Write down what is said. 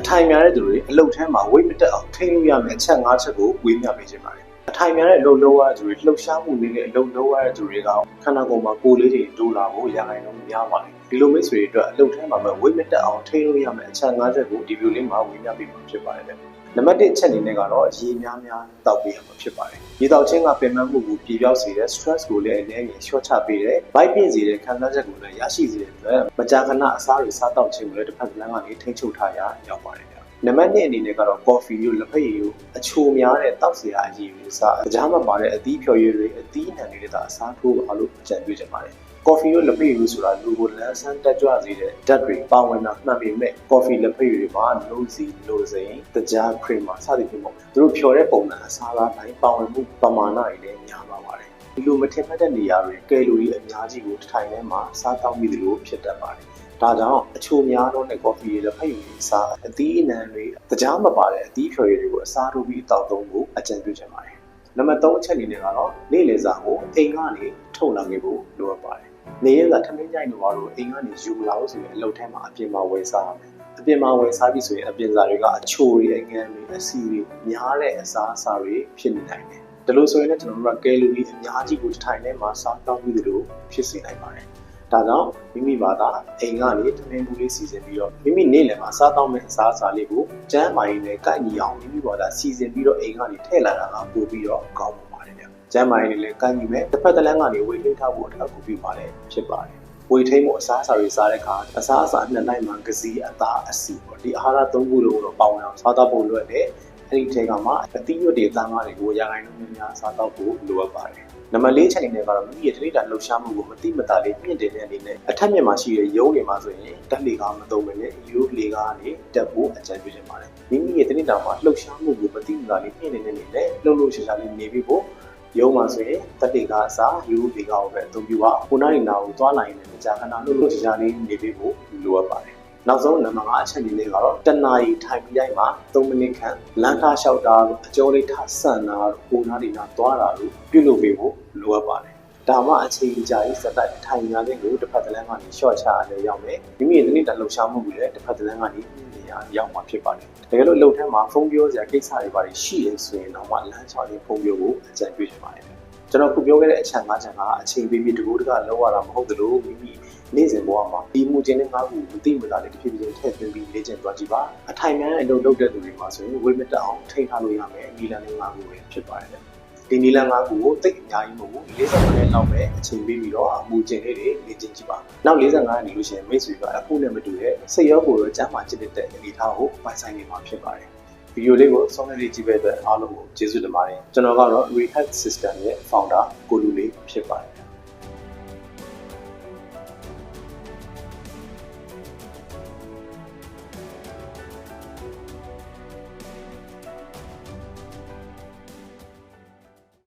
အထိုင်များတဲ့သူတွေအလုပ်ထဲမှာဝိတ်မတက်အောင်ထိန်းလို့ရမယ့်အချက်၅ချက်ကိုဝေးမျှပေးခြင်းပါတယ် အထိုင်များတဲ့အလုပ်လုပ်ရတဲ့သူတွေလှုပ်ရှားမှုလေးနဲ့အလုပ်လုပ်ရတဲ့သူတွေကခန္ဓာကိုယ်မှာကိုယ်လေးတွေဒိုလာကိုရနိုင်တော့များပါတယ်ဒီလိုမိတ်ဆွေတွေအတွက်အလုပ်ထဲမှာပဲဝိတ်မတက်အောင်ထိန်းလို့ရမယ့်အချက်၅ချက်ကိုဒီဗီဒီယိုလေးမှာဝေးမျှပေးမှာဖြစ်ပါတယ်လေနံပါတ်1အချက်အနေနဲ့ကတော့ရေများများတောက်ပေးရမှာဖြစ်ပါတယ်။ရေတောက်ခြင်းကပင်ပန်းမှုကိုပြေပြောက်စေတဲ့ stress ကိုလည်းအနည်းငယ်လျှော့ချပေးတဲ့။ bite ပြင်းစေတဲ့ခံစားချက်ကိုလည်းရရှိစေတဲ့အတွက်မကြာခဏအစားတွေစားတောက်ခြင်းကိုလည်းတစ်ဖက်ကလမ်းကနေထိန်းချုပ်ထားရရောက်ပါတယ်ဗျ။ နံပါတ်2အနေနဲ့ကတော့ coffee ကိုလက်ဖက်ရည်ကိုအချိုများတဲ့တောက်စရာအရည်တွေစားအကြားမပါတဲ့အသီးဖြော်ရည်တွေအသီးအနှံတွေလည်းသာအစားထိုးပါလို့အကြံပြုချင်ပါတယ်။ coffee ကိုလက်ဖက်ရည်ဆိုတာလူကိုလန်းဆန်းတက်ကြွစေတဲ့ဓာတ်တွေပါဝင်တာမှန်ပေမဲ့ coffee လက်ဖက်ရည်တွေမှာလို့စီလို့စိန်တကြား creamer စသည်ဖြင့်ပေါ့သူတို့ဖြော်တဲ့ပုံစံအစားလားတိုင်းပါဝင်မှုပမာဏတွေလည်းများပါပါတယ် ဒီလိုမထင်မှတ်တဲ့နေရာတွေကယ်လိုရီအများကြီးကိုတစ်ထိုင်ထဲမှာစားတောက်မိသလိုဖြစ်တတ်ပါတယ်ဒါကြောင့်အချိုများတော့တဲ့ coffee တွေလက်ဖက်ရည်တွေစားအသီးအနှံတွေတကြားမပါတဲ့အသီးဖြော်ရည်တွေကိုအစားထိုးပြီးအတောက်သုံးဖို့အကြံပြုချင်ပါတယ်နံပါတ်3အချက်အနေနဲ့ကတော့နေ့လည်စာကိုအိမ်ကနေထုတ်လာခဲ့ဖို့လိုအပ်ပါတယ်နေရတာထမင်းကြိုင်တို့ဘာလို့အိမ်ကနေယူမလာလို့ဆိုရင်အလုပ်ထဲမှာအပြင်မှာဝယ်စားရမယ်အပြင်မှာဝယ်စားပြီဆိုရင်အပြင်စာတွေကအချိုတွေအငန်းတွေအစီတွေများတဲ့အစားအစာတွေဖြစ်နေနိုင်တယ် ဒါလို့ဆိုရင်လည်းကျွန်တော်တို့ကကယ်လိုရီအများကြီးကိုတစ်ထိုင်ထဲမှာစားတောက်ပြီးသလိုဖြစ်စေနိုင်ပါတယ်ဒါကြောင့်မိမိဘာသာအိမ်ကနေထမင်းဘူးလေးစီစဉ်ပြီးတော့မိမိနေ့လယ်မှာစားတောက်မယ့်အစားအစာလေးကိုကျန်းမာရေးနဲ့ကိုက်ညီအောင်မိမိဘာသာစီစဉ်ပြီးတော့အိမ်ကနေထည့်လာတာကပို့ပြီးတော့ကောင်းပါပါတယ်ဗျကျန်းမာရေးနဲ့လည်းကိုက်ညီမဲ့တစ်ဖက်တစ်လမ်းကနေဝေထိထားဖို့အထောက်အကူပြုပါတယ်ဖြစ်ပါတယ်ဝေထိမှုအစားအစာတွေစားတဲ့အခါအစားအစာနှစ်လိုက်မှာကစီအသားအစီပေါ့ဒီအာဟာရသုံးခုလုံးကိုတော့ပေါင်းအောင်စားတော့ဖို့လိုတယ် အဲ့ဒီထဲကမှအသီးရွက်တွေသားငါးတွေကိုရာခိုင်နှုန်းများများစားတော့ဖို့လိုအပ်ပါတယ်နံပါတ်၄ချက်အနေနဲ့ကတော့မိမိရဲ့တရိတာလှုပ်ရှားမှုကိုမတိမတာလေးမြင့်တင်တဲ့အနေနဲ့အထက်မြင့်မှာရှိတဲ့ရုံးတွေမှာဆိုရင်တက်လေကားမသုံးဘဲနဲ့ယူလေကားကနေတက်ဖို့အကြံပြုချင်ပါတယ်မိမိရဲ့တရိတာမှာလှုပ်ရှားမှုကိုမတိမတာလေးမြင့်နေတဲ့အနေနဲ့လှုပ်လှုပ်ရှားရှားလေးနေပြီးဖို့ရုံးမှာဆိုရင်တက်လေကားအစားယူလေကားကိုပဲအသုံးပြုပါခုနကနာကိုသွားနိုင်တဲ့ကြာခဏလှုပ်လှုပ်ရှားရှားလေးနေပြီးဖို့လိုအပ်ပါတယ် နောက်ဆုံးနံပါတ်5အချက်အနေနဲ့ကတော့တနာရီထိုင်ပြီးတိုင်းမှာ3မိနစ်ခန့်လမ်းထားလျှောက်တာလို့အကျော်လေးထားဆန်တာလို့ပုံနာတွေနာသွားတာလို့ပြုလုပ်ပေးဖို့လိုအပ်ပါတယ်ဒါမှအချိန်ကြာရေးစက်တိုက်ထိုင်များတဲ့ကိုတစ်ဖက်တစ်လမ်းကနေရှော့ချရရောက်မယ်မိမိရဲ့တနည်းတလှုပ်ရှားမှုကိုလည်းတစ်ဖက်တစ်လမ်းကနေနေရာရောက်မှာဖြစ်ပါတယ်တကယ်လို့လှုပ်ထမ်းမှာဖုန်းပြောစရာကိစ္စတွေပါရှိရဆိုရင်တော့မှလမ်းချောင်းလေးဖုန်းပြောဖို့အကြံပြုချင်ပါတယ်ကျွန်တော်ခုပြောခဲ့တဲ့အချက်၅ချက်ကအချိန်ပေးပြီးတကူတကလောက်ရတာမဟုတ်သလိုမိမိ နေ့စဉ်ဘဝမှာဒီမူချင်းတဲ့ငါးခုမသိမသာလေးတစ်ဖြည်းဖြည်းထည့်သွင်းပြီးလေ့ကျင့်သွားကြည့်ပါအထိုင်များတဲ့အလုပ်လုပ်တဲ့သူတွေမှာဆိုရင်ဝိမတအောင်ထိန်းထားလို့ရမယ်နီလန်လေးငါးခုပဲဖြစ်ပါတယ်ဒီနီလန်ငါးခုကိုတိတ်အများကြီးမဟုတ်ဘူး45မိနစ်လောက်ပဲအချိန်ပေးပြီးတော့အမူချင်းလေးတွေလေ့ကျင့်ကြည့်ပါနောက်45နေလို့ရှိရင်မိတ်ဆွေကအခုနဲ့မတူတဲ့စိတ်ရောကိုယ်ရောကျန်းမာချစ်တဲ့အနေအထားကိုပိုင်ဆိုင်နေမှာဖြစ်ပါတယ်ဗီဒီယိုလေးကိုဆုံးဖြတ်ကြည့်ပေးတဲ့အားလုံးကိုကျေးဇူးတင်ပါတယ်ကျွန်တော်ကတော့ Rehab System ရဲ့ founder ကိုလူလေးဖြစ်ပါတယ်